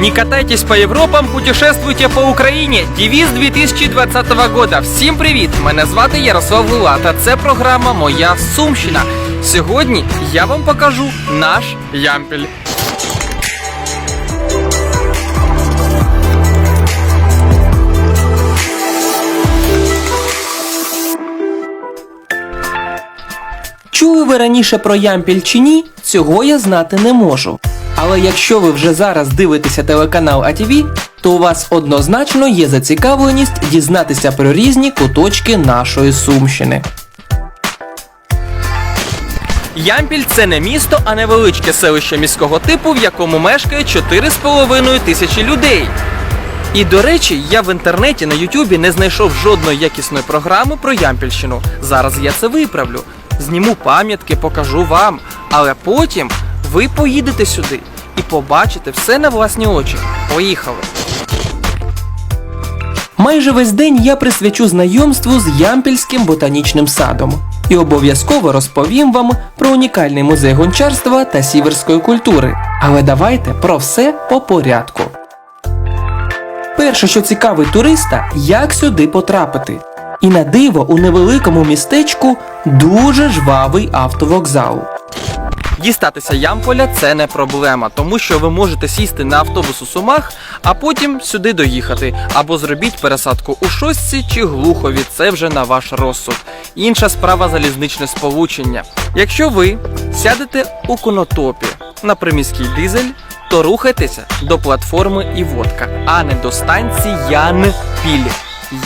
Не катайтесь по Європам, путешествуйте по Україні. Девіз 2020 года. Всім привіт! Мене звати Ярослав Лула, та це програма Моя Сумщина. Сьогодні я вам покажу наш ямпіль. Чули ви раніше про ямпіль чи ні? Цього я знати не можу. Але якщо ви вже зараз дивитеся телеканал АТВ, то у вас однозначно є зацікавленість дізнатися про різні куточки нашої Сумщини. Ямпіль це не місто, а невеличке селище міського типу, в якому мешкає 4,5 тисячі людей. І до речі, я в інтернеті на Ютубі не знайшов жодної якісної програми про Ямпільщину. Зараз я це виправлю. Зніму пам'ятки, покажу вам. Але потім ви поїдете сюди і побачите все на власні очі. Поїхали! Майже весь день я присвячу знайомству з Ямпільським ботанічним садом і обов'язково розповім вам про унікальний музей гончарства та сіверської культури. Але давайте про все по порядку. Перше, що цікавить туриста, як сюди потрапити. І на диво у невеликому містечку дуже жвавий автовокзал. Дістатися Ямполя це не проблема, тому що ви можете сісти на автобус у Сумах, а потім сюди доїхати, або зробіть пересадку у Шостці чи Глухові, це вже на ваш розсуд. Інша справа залізничне сполучення. Якщо ви сядете у конотопі на приміський дизель, то рухайтеся до платформи Іводка, а не до станції Янпіль.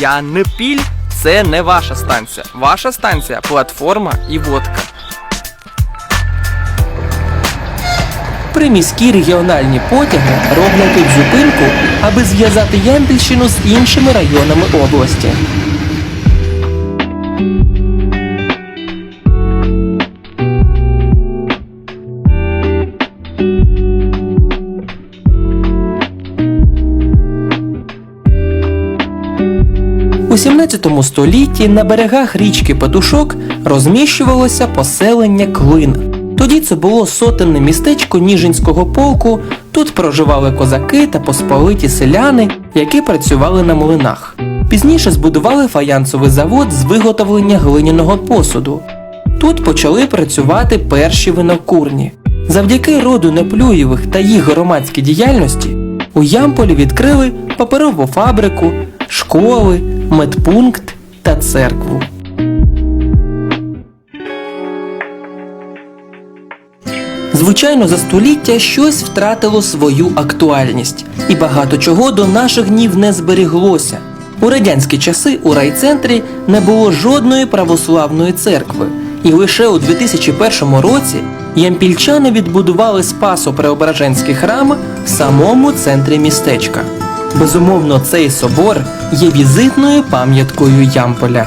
Янпіль це не ваша станція. Ваша станція платформа і водка. Приміські регіональні потяги роблять тут зупинку, аби зв'язати Ямпільщину з іншими районами області. У 17 столітті на берегах річки Петушок розміщувалося поселення Клин. Тоді це було сотенне містечко Ніжинського полку. Тут проживали козаки та посполиті селяни, які працювали на млинах. Пізніше збудували фаянсовий завод з виготовлення глиняного посуду. Тут почали працювати перші винокурні. Завдяки роду Неплюєвих та їх громадській діяльності у Ямполі відкрили паперову фабрику, школи, медпункт та церкву. Звичайно, за століття щось втратило свою актуальність, і багато чого до наших днів не зберіглося. У радянські часи у райцентрі не було жодної православної церкви, і лише у 2001 році ямпільчани відбудували Спасо-Преображенський храм в самому центрі містечка. Безумовно, цей собор є візитною пам'яткою Ямполя.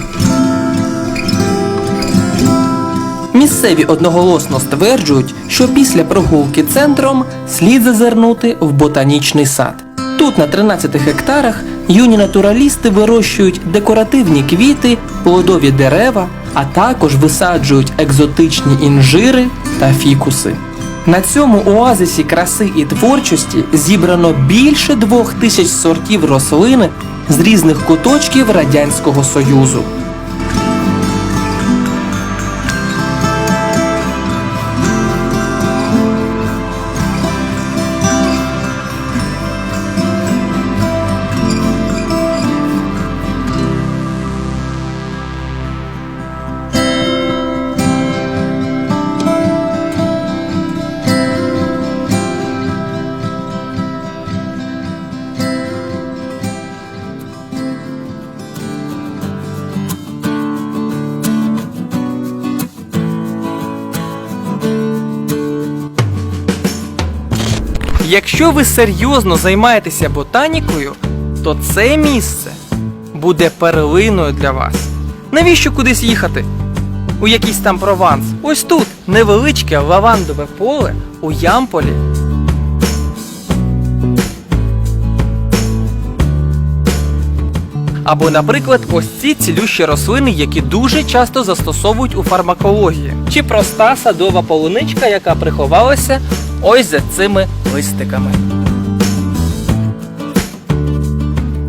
Місцеві одноголосно стверджують, що після прогулки центром слід зазирнути в ботанічний сад. Тут на 13 гектарах юні натуралісти вирощують декоративні квіти, плодові дерева, а також висаджують екзотичні інжири та фікуси. На цьому оазисі краси і творчості зібрано більше двох тисяч сортів рослини з різних куточків Радянського Союзу. Якщо ви серйозно займаєтеся ботанікою, то це місце буде перлиною для вас. Навіщо кудись їхати? У якийсь там прованс. Ось тут невеличке лавандове поле у Ямполі. Або, наприклад, ось ці цілющі рослини, які дуже часто застосовують у фармакології. Чи проста садова полуничка, яка приховалася ось за цими листиками.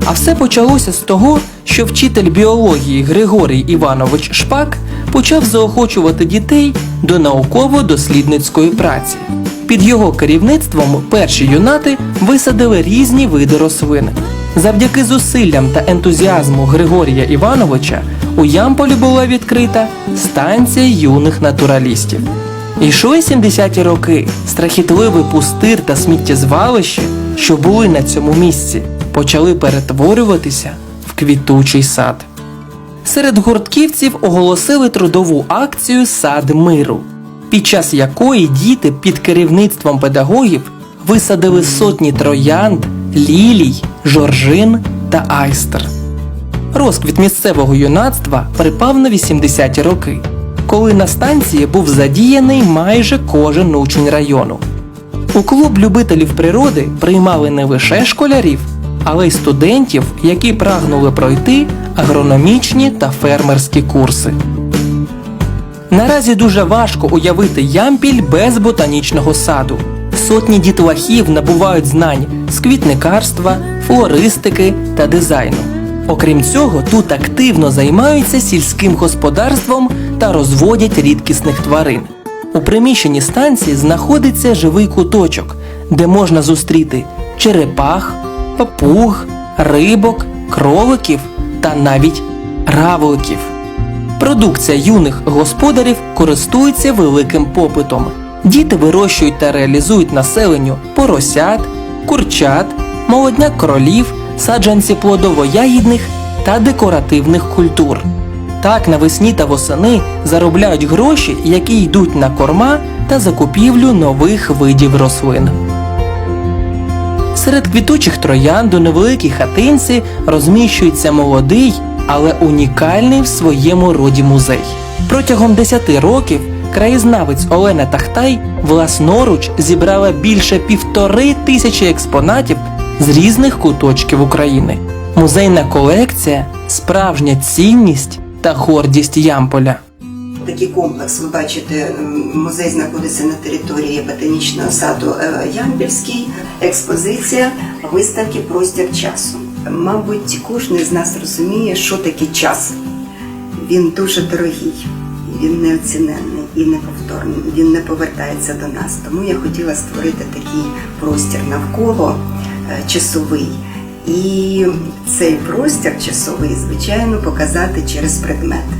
А все почалося з того, що вчитель біології Григорій Іванович Шпак почав заохочувати дітей до науково-дослідницької праці. Під його керівництвом перші юнати висадили різні види рослин. Завдяки зусиллям та ентузіазму Григорія Івановича у Ямполі була відкрита станція юних натуралістів. Йшли 70-ті роки. Страхітливий пустир та сміттєзвалище, що були на цьому місці, почали перетворюватися в квітучий сад. Серед гуртківців оголосили трудову акцію Сад миру, під час якої діти під керівництвом педагогів висадили сотні троянд, лілій, жоржин та айстер. Розквіт місцевого юнацтва припав на 80-ті роки, коли на станції був задіяний майже кожен учень району. У клуб любителів природи приймали не лише школярів, але й студентів, які прагнули пройти агрономічні та фермерські курси. Наразі дуже важко уявити ямпіль без ботанічного саду. Сотні дітлахів набувають знань з квітникарства, флористики та дизайну. Окрім цього, тут активно займаються сільським господарством та розводять рідкісних тварин. У приміщенні станції знаходиться живий куточок, де можна зустріти черепах, папуг, рибок, кроликів та навіть равликів. Продукція юних господарів користується великим попитом. Діти вирощують та реалізують населенню поросят, курчат, молодняк кролів, саджанці плодово-ягідних та декоративних культур. Так навесні та восени заробляють гроші, які йдуть на корма та закупівлю нових видів рослин. Серед квітучих троянд у невеликій хатинці розміщується молодий, але унікальний в своєму роді музей. Протягом 10 років краєзнавець Олена Тахтай власноруч зібрала більше півтори тисячі експонатів з різних куточків України. Музейна колекція справжня цінність та гордість Ямполя. Такий комплекс, ви бачите, музей знаходиться на території ботанічного саду е, Ямпільський. Експозиція виставки Простір часу. Мабуть, кожен з нас розуміє, що таке час. Він дуже дорогий, він неоціненний і неповторний. Він не повертається до нас. Тому я хотіла створити такий простір навколо е, часовий. І цей простір часовий, звичайно, показати через предмети.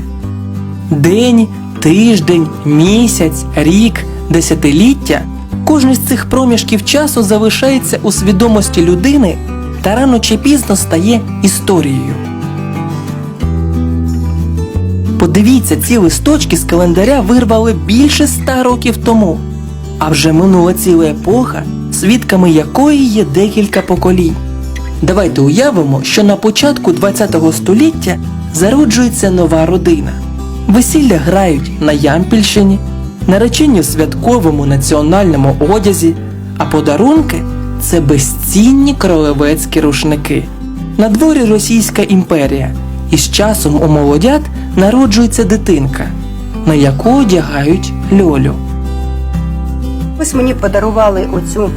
День, тиждень, місяць, рік, десятиліття кожен з цих проміжків часу залишається у свідомості людини та рано чи пізно стає історією. Подивіться, ці листочки з календаря вирвали більше ста років тому. А вже минула ціла епоха, свідками якої є декілька поколінь. Давайте уявимо, що на початку ХХ століття зароджується нова родина. Весілля грають на Ямпільщині, наречені в святковому національному одязі, а подарунки це безцінні королевецькі рушники. На дворі Російська імперія, і з часом у молодят народжується дитинка, на яку одягають льолю. Ось мені подарували оцю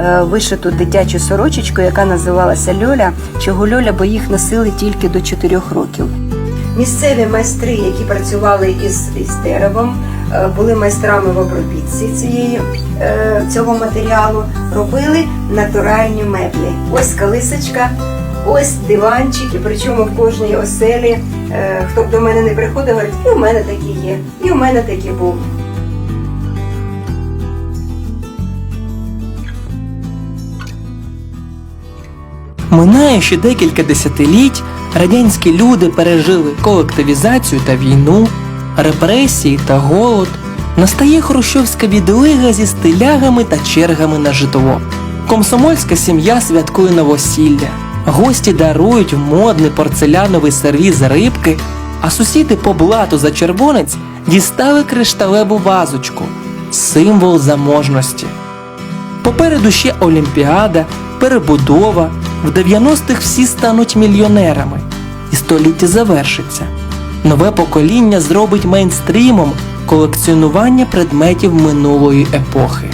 е, вишиту дитячу сорочечку, яка називалася Льоля, чого Льоля, бо їх носили тільки до 4 років. Місцеві майстри, які працювали із, із деревом, е, були майстрами в обробітці цієї, е, цього матеріалу, робили натуральні меблі. Ось колисочка, ось диванчик, і причому в кожній оселі, е, хто б до мене не приходив, говорить, і у мене такий є, і у мене такий був. Минає ще декілька десятиліть, радянські люди пережили колективізацію та війну, репресії та голод. Настає хрущовська відлига зі стилягами та чергами на житло. Комсомольська сім'я святкує новосілля. Гості дарують модний порцеляновий сервіз рибки, а сусіди по блату за червонець дістали кришталеву вазочку символ заможності. Попереду ще Олімпіада, перебудова. В 90-х всі стануть мільйонерами, і століття завершиться. Нове покоління зробить мейнстрімом колекціонування предметів минулої епохи.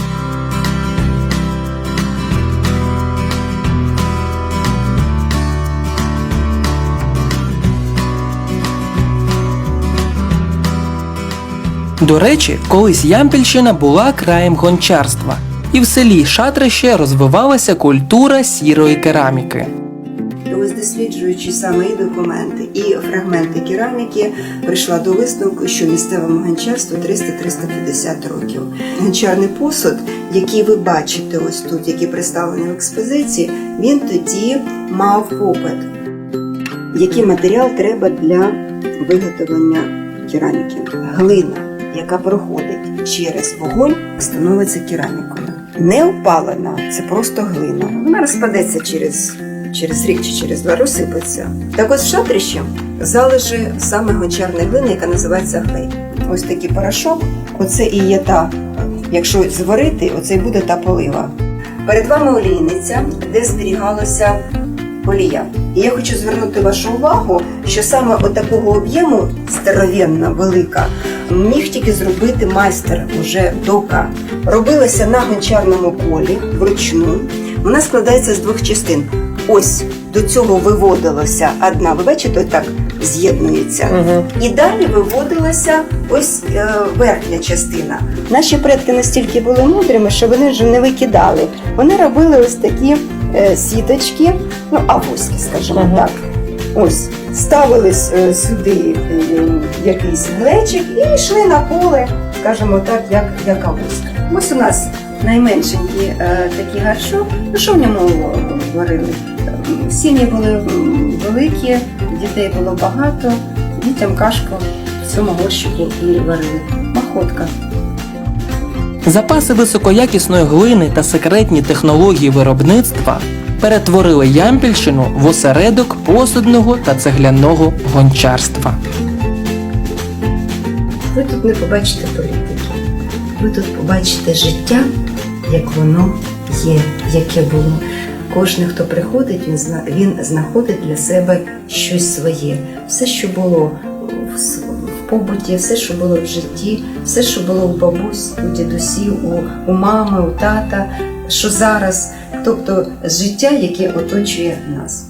До речі, колись Ямпільщина була краєм гончарства, і в селі Шатрище розвивалася культура сірої кераміки. Ось досліджуючи саме і документи, і фрагменти кераміки, прийшла до висновку, що місцевому гончарству 300-350 років. Гончарний посуд, який ви бачите ось тут, який представлений в експозиції, він тоді мав попит. Який матеріал треба для виготовлення кераміки? Глина, яка проходить через вогонь, становиться керамікою. Не опалена, це просто глина. Вона розпадеться через через рік чи через два розсипеться. Так ось в залежи саме гончарної глини, яка називається глей. Ось такий порошок, оце і є та, якщо зварити, оце і буде та полива. Перед вами олійниця, де зберігалося олія. І я хочу звернути вашу увагу, що саме от такого об'єму старовенна, велика, міг тільки зробити майстер уже дока. Робилася на гончарному полі вручну. Вона складається з двох частин. Ось до цього виводилася одна, ви бачите, так з'єднується. І далі виводилася ось е, верхня частина. Наші предки настільки були мудрими, що вони вже не викидали. Вони робили ось такі сіточки, ну авоськи, скажімо Мгм. так. Ось ставили е, сюди е, якийсь глечик і йшли на поле, скажімо так, як, як авоська. Ось у нас найменшенький е, такий горшок. Ну що в ньому варили? Сім'ї були великі, дітей було багато, дітям кашку в цьому горщику і варили. Махотка. Запаси високоякісної глини та секретні технології виробництва перетворили Ямпільщину в осередок посудного та цегляного гончарства. Ви тут не побачите політики. Ви тут побачите життя, як воно є, яке було. Кожен, хто приходить, він зна- він знаходить для себе щось своє. Все, що було в побуті, все, що було в житті, все, що було у бабусь, у дідусів, у, у мами, у тата, що зараз, тобто життя, яке оточує нас.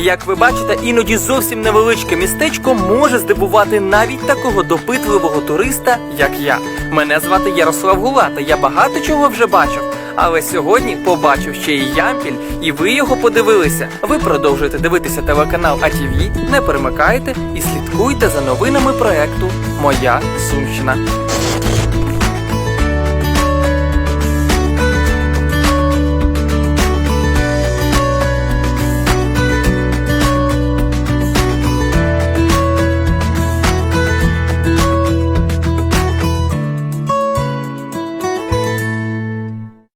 Як ви бачите, іноді зовсім невеличке містечко може здивувати навіть такого допитливого туриста, як я. Мене звати Ярослав Гулата. Я багато чого вже бачив. Але сьогодні побачив ще і Ямпіль, і ви його подивилися. Ви продовжуєте дивитися телеканал АТВ, не перемикайте і слідкуйте за новинами проекту Моя Сумщина.